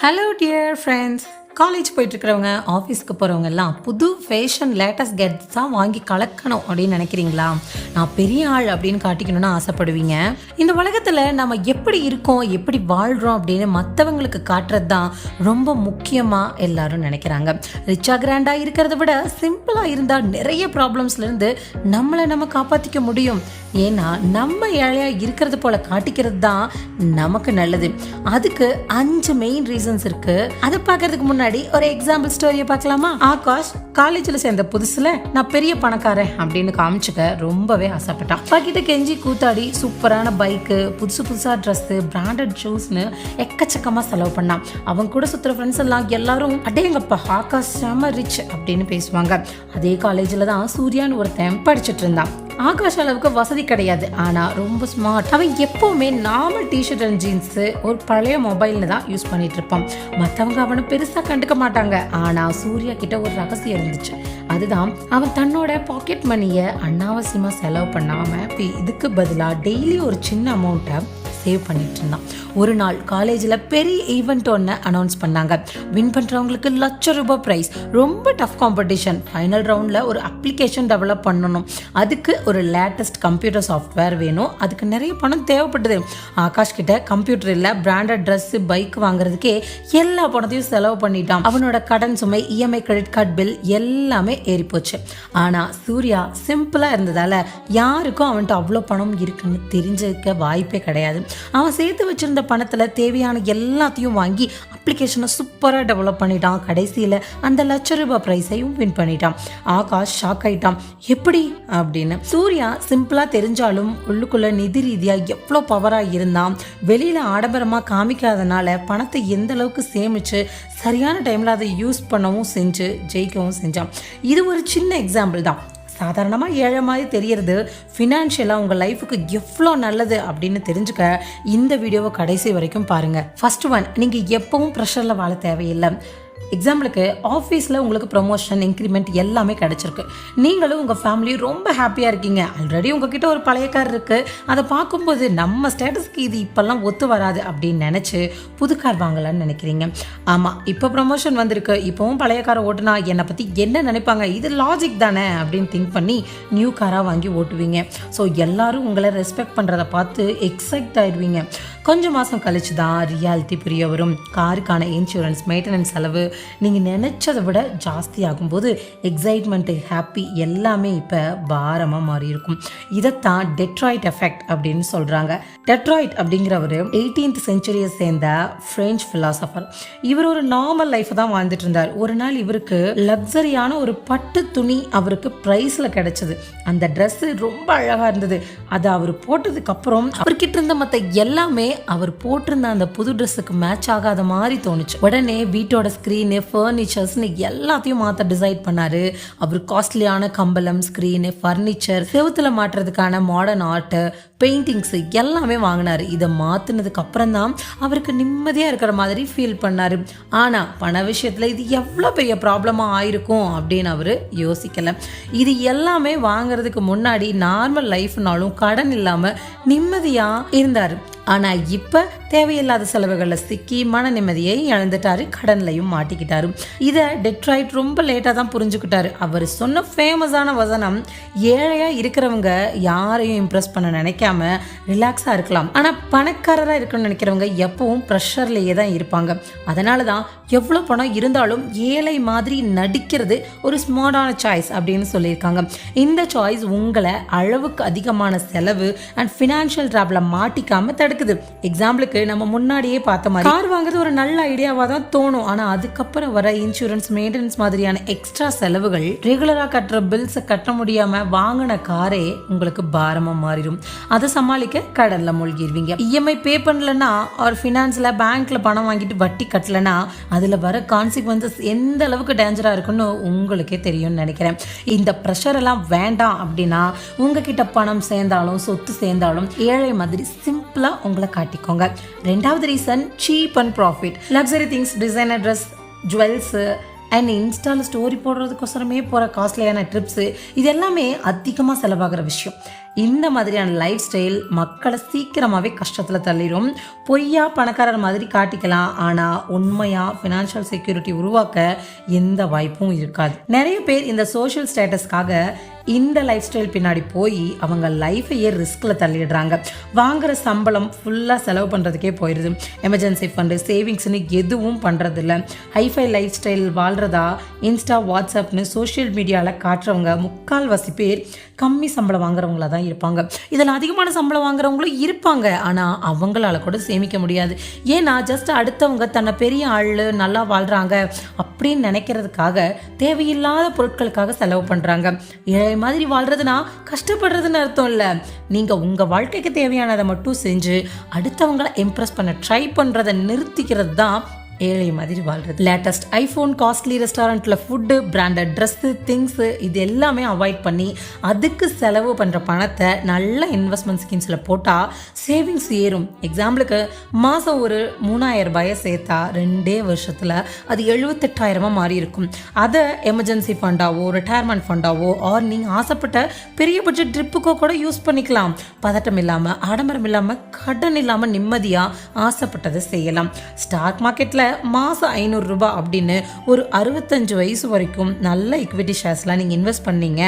Hello, dear friends. College போயிட்டுருக்கிறவங்க ஆஃபீஸ்க்கு போகிறவங்க எல்லாம் புது ஃபேஷன் லேட்டஸ்ட் கெட்ஸ் தான் வாங்கி கலக்கணும் அப்படின்னு நினைக்கிறீங்களா? நான் பெரிய ஆள் அப்படின்னு காட்டிக்கணும்னு ஆசைப்படுவீங்க. இந்த உலகத்தில் நம்ம எப்படி இருக்கோம் எப்படி வாழ்கிறோம் அப்படின்னு மற்றவங்களுக்கு காட்டுறது தான் ரொம்ப முக்கியமாக எல்லாரும் நினைக்கிறாங்க. ரிச்சா கிராண்டாக இருக்கிறத விட சிம்பிளாக இருந்தால் நிறைய ப்ராப்ளம்ஸ்லேருந்து நம்மளை நம்ம காப்பாற்றிக்க முடியும். ஏன்னா நம்ம ஏழையாக இருக்கிறது போல காட்டிக்கிறது தான் நமக்கு நல்லது. அதுக்கு அஞ்சு மெயின் ரீசன்ஸ் இருக்குது அதை பார்க்கறதுக்கு முன்னாடி ஒரு எக்ஸாம்பிள் ஸ்டோரியை பார்க்கலாமா? ஆகாஷ் காலேஜில் சேர்ந்த புதுசுல நான் பெரிய பணக்காரன் அப்படின்னு காமிச்சுக்க ரொம்பவே ஆசைப்பட்டான். பாக்கிட்ட கெஞ்சி கூத்தாடி சூப்பரான பைக்கு புதுசு புதுசா ட்ரெஸ்ஸு பிராண்டட் ஷூஸ்னு எக்கச்சக்கமா செலவு பண்ணான். அவன் கூட சுத்துற ஃப்ரெண்ட்ஸ் எல்லாம் எல்லாரும் அடேங்கப்பா ஆகாஷ் செம ரிச் அப்படின்னு பேசுவாங்க. அதே காலேஜில் தான் சூர்யான்னு ஒருத்தன் படிச்சுட்டு இருந்தான். ஆகாஷ் அளவுக்கு வசதி கிடையாது. ஆனால் ரொம்ப ஸ்மார்ட் அவன் எப்போவுமே நார்மல் டிஷர்ட் அண்ட் ஜீன்ஸு ஒரு பழைய மொபைலில் தான் யூஸ் பண்ணிட்டு இருப்பான். மற்றவங்க அவனை பெருசாக கண்டுக்க மாட்டாங்க. ஆனால் சூர்யா கிட்ட ஒரு ரகசியம் இருந்துச்சு. அதுதான் அவன் தன்னோட பாக்கெட் மணியை அனாவசியமாக செலவு பண்ணாமல் இதுக்கு பதிலாக டெய்லி ஒரு சின்ன அமௌண்ட்டை சேவ் பண்ணிட்டு இருந்தான். ஒரு நாள் காலேஜில் பெரிய ஈவெண்ட் ஒன்று அனௌன்ஸ் பண்ணாங்க. வின் பண்ணுறவங்களுக்கு லட்ச ரூபாய் ப்ரைஸ் ரொம்ப டஃப் காம்படிஷன் ஃபைனல் ரவுண்டில் ஒரு அப்ளிகேஷன் டெவலப் பண்ணணும். அதுக்கு ஒரு லேட்டஸ்ட் கம்ப்யூட்டர் சாஃப்ட்வேர் வேணும். அதுக்கு நிறைய பணம் தேவைப்பட்டது. ஆகாஷ் கிட்ட கம்ப்யூட்டர் இல்லை பிராண்டட் ட்ரெஸ்ஸு பைக் வாங்குறதுக்கே எல்லா பணத்தையும் செலவு பண்ணிட்டான். அவனோட கடன் சுமை இஎம்ஐ கிரெடிட் கார்டு பில் எல்லாமே ஏறி போச்சு ஆனால் சூர்யா சிம்பிளாக இருந்ததால் யாருக்கும் அவன்கிட்ட அவ்வளோ பணம் இருக்குன்னு தெரிஞ்சிருக்க வாய்ப்பே கிடையாது. அவன் சேர்த்து வச்சிருந்த பணத்தில் தேவையான எல்லாத்தையும் வாங்கி அப்ளிகேஷனை சூப்பராக டெவலப் பண்ணிட்டான். கடைசியில் அந்த லட்ச ரூபாய் ப்ரைஸையும் வின் பண்ணிட்டான். ஆகாஷ் ஷாக் ஆயிட்டான். எப்படி? அப்படின்னு. சூர்யா சிம்பிளாக தெரிஞ்சாலும் உள்ளுக்குள்ள நிதி ரீதியாக எவ்வளோ பவராக இருந்தான். வெளியில் ஆடம்பரமாக காமிக்காதனால பணத்தை எந்த அளவுக்கு சேமித்து சரியான டைமில் அதை யூஸ் பண்ணவும் செஞ்சு ஜெயிக்கவும் செஞ்சான். இது ஒரு சின்ன எக்ஸாம்பிள் தான். சாதாரணமாக ஏழை மாதிரி தெரியறது. ஃபினான்ஷியலாக உங்கள் லைஃபுக்கு எவ்வளோ நல்லது அப்படின்னு தெரிஞ்சுக்க இந்த வீடியோவை கடைசி வரைக்கும் பாருங்கள் ஃபஸ்ட் ஒன் நீங்கள் எப்பவும் ப்ரெஷரில் வாழ தேவையில்லை. எக்ஸாம்பிளுக்கு ஆஃபீஸில் உங்களுக்கு ப்ரொமோஷன் இன்க்ரிமெண்ட் எல்லாமே கிடச்சிருக்கு. நீங்களும் உங்கள் ஃபேமிலி ரொம்ப ஹாப்பியாக இருக்கீங்க. ஆல்ரெடி உங்ககிட்ட ஒரு பழைய கார் இருக்குது அதை பார்க்கும்போது நம்ம ஸ்டேட்டஸ்க்கு இது இப்போல்லாம் ஒத்து வராது அப்படின்னு நினச்சி புது கார் வாங்கலான்னு நினைக்கிறீங்க. ஆமாம் இப்போ ப்ரொமோஷன் வந்திருக்கு. இப்போவும் பழைய காரை ஓட்டுனா என்னை பற்றி என்ன நினைப்பாங்க? இது லாஜிக் தானே அப்படின்னு திங்க் பண்ணி நியூ காராக வாங்கி ஓட்டுவீங்க. ஸோ எல்லாரும் உங்களை ரெஸ்பெக்ட் பண்ணுறத பார்த்து எக்ஸைட் ஆயிடுவீங்க. கொஞ்சம் மாதம் கழிச்சு தான் ரியாலிட்டி புரிய வரும். காருக்கான இன்சூரன்ஸ் மெயின்டெனன்ஸ் செலவு நீங்கள் நினச்சதை விட ஜாஸ்தி ஆகும்போது எக்ஸைட்மெண்ட்டு ஹாப்பி எல்லாமே இப்போ பாரமாக மாறி இருக்கும் இதைத்தான் டெட்ராய்ட் எஃபெக்ட் அப்படின்னு சொல்கிறாங்க டெட்ராய்ட் அப்படிங்கிறவர் எயிட்டீன்த் செஞ்சுரியை சேர்ந்த ஃப்ரெஞ்ச் ஃபிலாசபர் இவர் ஒரு நார்மல் லைஃப் தான் வாழ்ந்துட்டு இருந்தார். ஒரு நாள் இவருக்கு லக்ஸரியான ஒரு பட்டு துணி அவருக்கு ப்ரைஸில் கிடைச்சது. அந்த ட்ரெஸ்ஸு ரொம்ப அழகாக இருந்தது. அதை அவர் போட்டதுக்கு அப்புறம் அவர்கிட்ட இருந்த மற்ற எல்லாமே அவர் போட்டிருந்த அந்த புது ட்ரெஸ்ஸுக்கு மேட்ச் ஆகாத மாதிரி தோணுச்சு. உடனே வீட்டோட ஸ்க்ரீன் ஃபர்னிச்சர்ஸ்னு எல்லாத்தையும் மாற்ற டிசைட் பண்ணாரு. அவர் காஸ்ட்லியான கம்பளம் ஸ்க்ரீனு ஃபர்னிச்சர் செவுத்துல மாட்டுறதுக்கான மாடர்ன் ஆர்ட்டு பெயிண்டிங்ஸு எல்லாமே வாங்கினாரு. இதை மாற்றினதுக்கு அப்புறம் தான் அவருக்கு நிம்மதியாக இருக்கிற மாதிரி ஃபீல் பண்ணார். ஆனால் பண விஷயத்தில் இது எவ்வளோ பெரிய ப்ராப்ளமாக ஆயிருக்கும் அப்படின்னு அவர் யோசிக்கலை. இது எல்லாமே வாங்கிறதுக்கு முன்னாடி நார்மல் லைஃப்னாலும் கடன் இல்லாமல் நிம்மதியாக இருந்தார். ஆனால் இப்போ தேவையில்லாத செலவுகளில் சிக்கி மன நிம்மதியை இழந்துட்டாரு கடன்லையும் மாட்டிக்கிட்டாரு. இதை டெட்ராய்ட் ரொம்ப லேட்டாக தான் புரிஞ்சுக்கிட்டாரு. அவர் சொன்ன ஃபேமஸான வசனம் ஏழையாக இருக்கிறவங்க யாரையும் இம்ப்ரெஸ் பண்ண நினைக்காம ரிலாக்ஸாக இருக்கலாம். ஆனால் பணக்காரராக இருக்கணும்னு நினைக்கிறவங்க எப்பவும் ப்ரெஷர்லேயே தான் இருப்பாங்க. அதனால தான் எவ்வளோ பணம் இருந்தாலும் ஏழை மாதிரி நடிக்கிறது ஒரு ஸ்மார்டான சாய்ஸ் அப்படின்னு சொல்லியிருக்காங்க. இந்த சாய்ஸ் உங்களை அளவுக்கு அதிகமான செலவு அண்ட் ஃபினான்ஷியல் ட்ராப்ல மாட்டிக்காம தடுக்குது. எக்ஸாம்பிளுக்கு நம்ம முன்னாடியே பார்த்த மாதிரி கார் வாங்குறது ஒரு நல்ல ஐடியாவாக தான் தோணும். ஆனால் அதுக்கப்புறம் வர இன்சூரன்ஸ் மெயின்டெனன்ஸ் மாதிரியான எக்ஸ்ட்ரா செலவுகள் ரெகுலராக கட்டுற பில்ஸை கட்ட முடியாம வாங்கின காரே உங்களுக்கு பாரமா மாறிடும். அதை சமாளிக்க கடல்ல மூழ்கிடுவீங்க இஎம்ஐ பே பண்ணலன்னா ஒரு ஃபினான்ஸில் பேங்க்ல பணம் வாங்கிட்டு வட்டி கட்டலைன்னா அதில் வர கான்சிக்வன்சஸ் எந்த அளவுக்கு டேஞ்சராக இருக்குன்னு உங்களுக்கே தெரியும்னு நினைக்கிறேன். இந்த ப்ரெஷர் எல்லாம் வேண்டாம் அப்படின்னா உங்ககிட்ட பணம் சேர்ந்தாலும் சொத்து சேர்ந்தாலும் ஏழை மாதிரி சிம்பிளாக உங்களை காட்டிக்கோங்க. ரெண்டாவது reason cheap and profit luxury things designer dress jewels and இன்ஸ்டாவில் ஸ்டோரி போடுறதுக்கோசரமே போகிற காஸ்ட்லியான ட்ரிப்ஸு இது எல்லாமே அதிகமாக செலவாகிற விஷயம். இந்த மாதிரியான லைஃப் ஸ்டைல் மக்களை சீக்கிரமாகவே கஷ்டத்தில் தள்ளிடும் பொய்யா பணக்காரர் மாதிரி காட்டிக்கலாம். ஆனால் உண்மையாக ஃபினான்ஷியல் செக்யூரிட்டி உருவாக்க எந்த வாய்ப்பும் இருக்காது. நிறைய பேர் இந்த சோஷியல் ஸ்டேட்டஸ்க்காக இந்த லைஃப் ஸ்டைல் பின்னாடி போய் அவங்க லைஃபையே ரிஸ்கில் தள்ளிடுறாங்க? வாங்குற சம்பளம் ஃபுல்லாக செலவு பண்ணுறதுக்கே போயிடுது எமர்ஜென்சி ஃபண்டு சேவிங்ஸ்னு எதுவும் பண்ணுறதில்ல ஹைஃபை லைஃப் ஸ்டைல் வாழ்கிறதா இன்ஸ்டா வாட்ஸ்அப்னு சோஷியல் மீடியாவில் காட்டுறவங்க முக்கால்வாசி பேர் கம்மி சம்பளம் வாங்குறவங்களா தான் இருப்பாங்க. இதில் அதிகமான சம்பளம் வாங்குறவங்களும் இருப்பாங்க. ஆனால் அவங்களால கூட சேமிக்க முடியாது. ஏன்னா ஜஸ்ட் அடுத்தவங்க தன்னை பெரிய ஆள் நல்லா வாழ்கிறாங்க அப்படின்னு நினைக்கிறதுக்காக தேவையில்லாத பொருட்களுக்காக செலவு பண்ணுறாங்க இதே மாதிரி வாழ்றதுனா கஷ்டப்படுறதுன்னு அர்த்தம் இல்லை. நீங்கள் உங்கள் வாழ்க்கைக்கு தேவையானதை மட்டும் செஞ்சு அடுத்தவங்களை இம்ப்ரெஸ் பண்ண ட்ரை பண்ணுறதை நிறுத்திக்கிறது தான் ஏழை மாதிரி வாழ்றது. லேட்டஸ்ட் ஐஃபோன் காஸ்ட்லி ரெஸ்டாரண்ட்டில் ஃபுட்டு பிராண்டட் ட்ரெஸ்ஸு திங்ஸு இது எல்லாமே அவாய்ட் பண்ணி அதுக்கு செலவு பண்ணுற பணத்தை நல்ல இன்வெஸ்ட்மெண்ட் ஸ்கீம்ஸில் போட்டால் சேவிங்ஸ் ஏறும். எக்ஸாம்பிளுக்கு மாதம் ஒரு மூணாயிரம் ரூபாயை சேர்த்தா ரெண்டே வருஷத்தில் அது எழுபத்தெட்டாயிரமாக மாறி இருக்கும். அதை எமர்ஜென்சி ஃபண்டாவோ ரிட்டையர்மெண்ட் ஃபண்டாவோ ஆர் நீங்கள் ஆசைப்பட்ட பெரிய பட்ஜெட் ட்ரிப்புக்கோ கூட யூஸ் பண்ணிக்கலாம். பதட்டம் இல்லாமல் ஆடம்பரம் இல்லாமல் கடன் இல்லாமல் நிம்மதியாக ஆசைப்பட்டதை செய்யலாம். ஸ்டாக் மார்க்கெட்டில் மாதம் ஐநூறுரூபா அப்படின்னு ஒரு அறுபத்தஞ்சு வயசு வரைக்கும் நல்ல இக்விட்டி ஷேர்ஸ்லாம் நீங்கள் இன்வெஸ்ட் பண்ணீங்க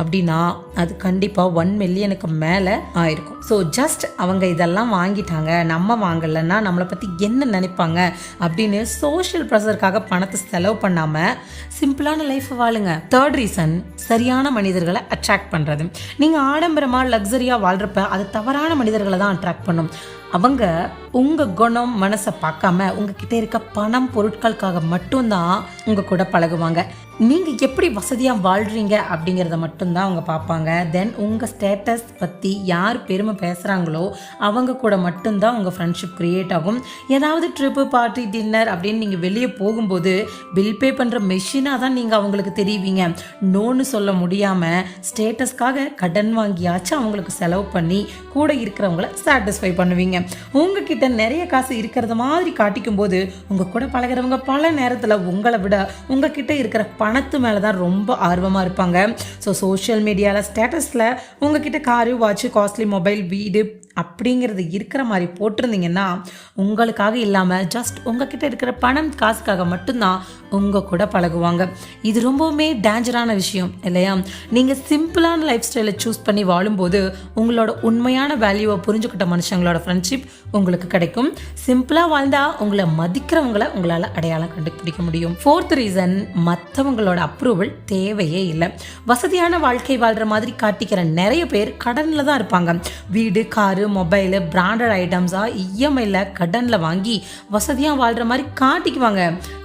அப்படின்னா அது கண்டிப்பாக ஒன் மில்லியனுக்கு மேலே ஆயிருக்கும். ஸோ ஜஸ்ட் அவங்க இதெல்லாம் வாங்கிட்டாங்க. நம்ம வாங்கலைன்னா நம்மளை பற்றி என்ன நினைப்பாங்க அப்படின்னு சோஷியல் ப்ரெஷருக்காக பணத்தை செலவு பண்ணாமல் சிம்பிளான லைஃப் வாழுங்க. தேர்ட் ரீசன் சரியான மனிதர்களை அட்ராக்ட் பண்ணுறது நீங்கள் ஆடம்பரமாக லக்ஸரியாக வாழ்கிறப்ப அது தவறான மனிதர்களை தான் அட்ராக்ட் பண்ணும். அவங்க உங்கள் குணம் மனசை பார்க்காம உங்ககிட்ட இருக்க பணம் பொருட்களுக்காக மட்டும்தான் உங்கள் கூட பழகுவாங்க. நீங்கள் எப்படி வசதியாக வாழ்கிறீங்க அப்படிங்கிறத மட்டும்தான் அவங்க பார்ப்பாங்க. தென் உங்கள் ஸ்டேட்டஸ் பற்றி யார் பெருமை பேசுகிறாங்களோ அவங்க கூட மட்டும்தான் உங்கள் ஃப்ரெண்ட்ஷிப் க்ரியேட் ஆகும். ஏதாவது ட்ரிப்பு பார்ட்டி டின்னர் அப்படின்னு நீங்கள் வெளியே போகும்போது பில் பே பண்ணுற மெஷினாக தான் நீங்கள் அவங்களுக்கு தெரிவிங்க. நோன்னு சொல்ல முடியாமல் ஸ்டேட்டஸ்க்காக கடன் வாங்கியாச்சும் அவங்களுக்கு செலவு பண்ணி கூட இருக்கிறவங்கள சாட்டிஸ்ஃபை பண்ணுவீங்க. உங்ககிட்ட நிறைய காசு இருக்கிறத மாதிரி காட்டிக்கும் போது உங்கள் கூட பழகிறவங்க பல நேரத்தில் உங்களை விட உங்ககிட்ட இருக்கிற பணத்து மேலே தான் ரொம்ப ஆர்வமாக இருப்பாங்க. ஸோ சோஷியல் மீடியாவில் ஸ்டேட்டஸில் உங்ககிட்ட காரு வாட்ச் காஸ்ட்லி மொபைல் வீடு அப்படிங்கிறது இருக்கிற மாதிரி போட்டிருந்தீங்கன்னா உங்களுக்காக இல்லாமல் ஜஸ்ட் உங்ககிட்ட இருக்கிற பணம் காசுக்காக மட்டும்தான் உங்கள் கூட பழகுவாங்க. இது ரொம்பவுமே டேஞ்சரான விஷயம் இல்லையா? நீங்கள் சிம்பிளான லைஃப் ஸ்டைலை சூஸ் பண்ணி வாழும்போது உங்களோட உண்மையான வேல்யூவை புரிஞ்சுக்கிட்ட மனுஷங்களோட ஃப்ரெண்ட்ஷிப் உங்களுக்கு கிடைக்கும். சிம்பிளாக வாழ்ந்தால் உங்களை மதிக்கிறவங்களை உங்களால் அடையாளம் கண்டுபிடிக்க முடியும். ஃபோர்த் ரீசன் மற்றவங்களோட அப்ரூவல் தேவையே இல்லை. வசதியான வாழ்க்கை வாழ்கிற மாதிரி காட்டிக்கிற நிறைய பேர் கடனில் தான் இருப்பாங்க. வீடு காரு மொபைலு பிராண்டட் ஐட்டம்ஸாக இஎம்ஐயில் கடனில் வாங்கி வசதியாக வாழ்கிற மாதிரி காட்டிக்குவாங்க.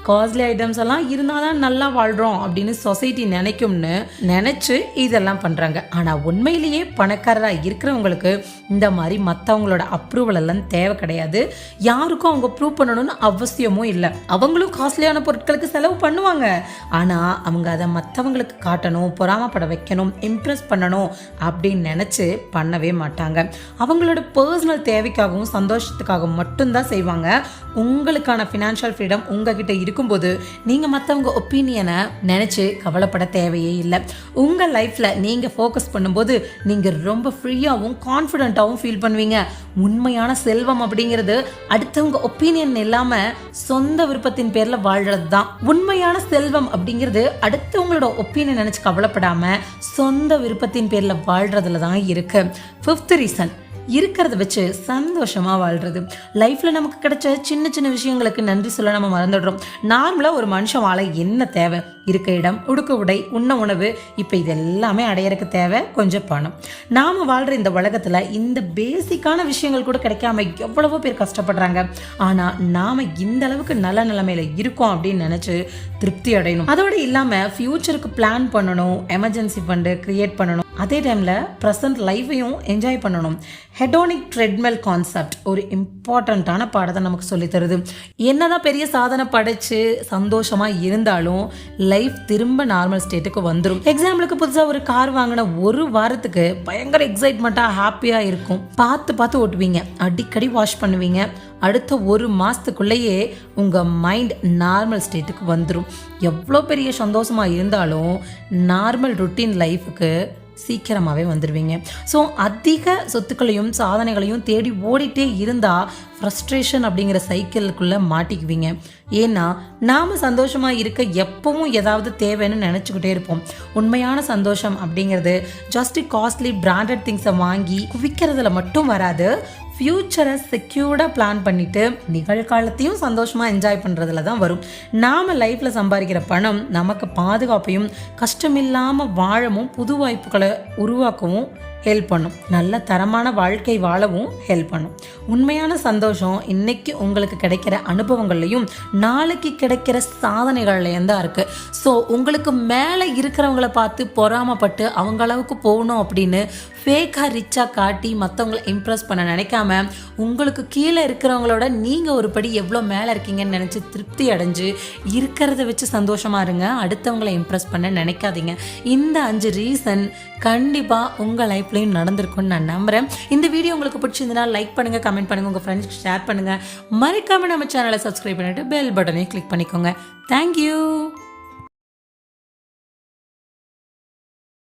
காஸ்ட்லி ஐட்டம்ஸ் எல்லாம் இருந்தால் தான் நல்லா வாழ்கிறோம் அப்படின்னு சொசைட்டி நினைக்கும்னு நினச்சி இதெல்லாம் பண்ணுறாங்க ஆனால் உண்மையிலேயே பணக்காரராக இருக்கிறவங்களுக்கு இந்த மாதிரி மற்றவங்களோட அப்ரூவல் எல்லாம் தேவை கிடையாது. யாருக்கும் அவங்க ப்ரூவ் பண்ணணும்னு அவசியமும் இல்லை. அவங்களும் காஸ்ட்லியான பொருட்களுக்கு செலவு பண்ணுவாங்க. ஆனால் அவங்க அதை மற்றவங்களுக்கு காட்டணும் பொறாமப்பட வைக்கணும் இம்ப்ரெஸ் பண்ணணும் அப்படின்னு நினச்சி பண்ணவே மாட்டாங்க. அவங்களோட பர்சனல் தேவைக்காகவும் சந்தோஷத்துக்காகவும் மட்டும்தான் செய்வாங்க. உங்களுக்கான ஃபினான்ஷியல் ஃப்ரீடம் உங்ககிட்ட இருக்கும்போது நீங்கள் மற்றவங்க ஒப்பீனியனை நினச்சி கவலைப்பட தேவையே இல்லை. உங்கள் லைஃப்பில் நீங்கள் ஃபோக்கஸ் பண்ணும்போது நீங்கள் ரொம்ப ஃப்ரீயாகவும் கான்ஃபிடென்ட்டாகவும் ஃபீல் பண்ணுவீங்க. உண்மையான செல்வம் அப்படிங்கிறது அடுத்தவங்க ஒப்பீனியன் இல்லாமல் சொந்த விருப்பத்தின் பேரில் வாழ்கிறது தான் உண்மையான செல்வம் அப்படிங்கிறது அடுத்தவங்களோட ஒப்பீனியன் நினச்சி கவலைப்படாமல் சொந்த விருப்பத்தின் பேரில் வாழ்கிறதுல தான் இருக்குது ஃபிஃப்த் ரீசன் இருக்கிறத வச்சு சந்தோஷமாக வாழ்கிறது லைஃப்பில் நமக்கு கிடைச்ச சின்ன சின்ன விஷயங்களுக்கு நன்றி சொல்ல நம்ம மறந்துடுறோம். நார்மலாக ஒரு மனுஷன் வாழ என்ன தேவை? இருக்க இடம் உடுக்க உடை உண்ண உணவு இப்போ இது எல்லாமே அடையறக்கு தேவை கொஞ்சம் பணம். நாம் வாழ்கிற இந்த உலகத்தில் இந்த பேசிக்கான விஷயங்கள் கூட கிடைக்காம எவ்வளவோ பேர் கஷ்டப்படுறாங்க. ஆனால் நாம் இந்த அளவுக்கு நல்ல நிலைமையில் இருக்கோம் அப்படின்னு நினச்சி திருப்தி அடையணும். அதோடு இல்லாமல் ஃப்யூச்சருக்கு பிளான் பண்ணணும் எமர்ஜென்சி ஃபண்டு க்ரியேட் பண்ணணும். அதே டைமில் ப்ரெசன்ட் லைஃபையும் என்ஜாய் பண்ணணும். ஹெடோனிக் ட்ரெட்மெல் கான்செப்ட் ஒரு இம்பார்ட்டண்ட்டான பாடத்தை நமக்கு சொல்லித் தருது என்னதான் பெரிய சாதனை படைச்சு சந்தோஷமாக இருந்தாலும் லைஃப் திரும்ப நார்மல் ஸ்டேட்டுக்கு வந்துடும் எக்ஸாம்பிளுக்கு புதுசாக ஒரு கார் வாங்கின ஒரு வாரத்துக்கு பயங்கர எக்ஸைட்மெண்ட்டாக ஹாப்பியாக இருக்கும். பார்த்து பார்த்து ஓட்டுவீங்க. அடிக்கடி வாஷ் பண்ணுவீங்க. அடுத்த ஒரு மாதத்துக்குள்ளேயே உங்கள் மைண்ட் நார்மல் ஸ்டேட்டுக்கு வந்துடும் எவ்வளோ பெரிய சந்தோஷமாக இருந்தாலும் நார்மல் ருட்டீன் லைஃபுக்கு சீக்கிரமாகவே வந்துடுவீங்க ஸோ அதிக சொத்துக்களையும் சாதனைகளையும் தேடி ஓடிட்டே இருந்தால் ஃப்ரஸ்ட்ரேஷன் அப்படிங்கிற சைக்கிளுக்குள்ளே மாட்டிக்குவீங்க. ஏன்னா நாம் சந்தோஷமாக இருக்க எப்பவும் ஏதாவது தேவைன்னு நினச்சிக்கிட்டே இருப்போம். உண்மையான சந்தோஷம் அப்படிங்கிறது ஜஸ்ட் காஸ்ட்லி பிராண்டட் திங்ஸை வாங்கி குவிக்கிறதுல மட்டும் வராது. ஃப்யூச்சரை செக்யூர்டாக பிளான் பண்ணிட்டு நிகழ்காலத்தையும் சந்தோஷமாக என்ஜாய் பண்ணுறதுல தான் வரும். நாம் லைஃப்பில் சம்பாதிக்கிற பணம் நமக்கு பாதுகாப்பையும் கஷ்டமில்லாமல் வாழவும் புது வாய்ப்புகளை உருவாக்கவும் ஹெல்ப் பண்ணும். நல்ல தரமான வாழ்க்கை வாழவும் ஹெல்ப் பண்ணும். உண்மையான சந்தோஷம் இன்னைக்கு உங்களுக்கு கிடைக்கிற அனுபவங்கள்லையும் நாளைக்கு கிடைக்கிற சாதனைகள்லையும் தான் இருக்குது ஸோ உங்களுக்கு மேலே இருக்கிறவங்கள பார்த்து பொறாமப்பட்டு அவங்களவுக்கு போகணும் அப்படின்னு ஃபேக்காக ரிச்சாக காட்டி மற்றவங்களை இம்ப்ரெஸ் பண்ண நினைக்காம உங்களுக்கு கீழே இருக்கிறவங்களோட நீங்கள் ஒரு படி எவ்வளோ மேலே இருக்கீங்கன்னு நினச்சி திருப்தி அடைஞ்சு இருக்கிறத வச்சு சந்தோஷமாக இருங்க. அடுத்தவங்களை இம்ப்ரெஸ் பண்ண நினைக்காதீங்க. இந்த அஞ்சு ரீசன் கண்டிப்பாக உங்கள் லைஃப்லையும் நடந்திருக்கும்னு நான் நம்புகிறேன் இந்த வீடியோ உங்களுக்கு பிடிச்சிருந்தனா லைக் பண்ணுங்கள் கமெண்ட் பண்ணுங்கள் உங்கள் ஃப்ரெண்ட்ஸ்க்கு ஷேர் பண்ணுங்கள் மறக்காமல் நம்ம சேனலை சப்ஸ்கிரைப் பண்ணிவிட்டு பெல் பட்டனையும் கிளிக் பண்ணிக்கோங்க. தேங்க்யூ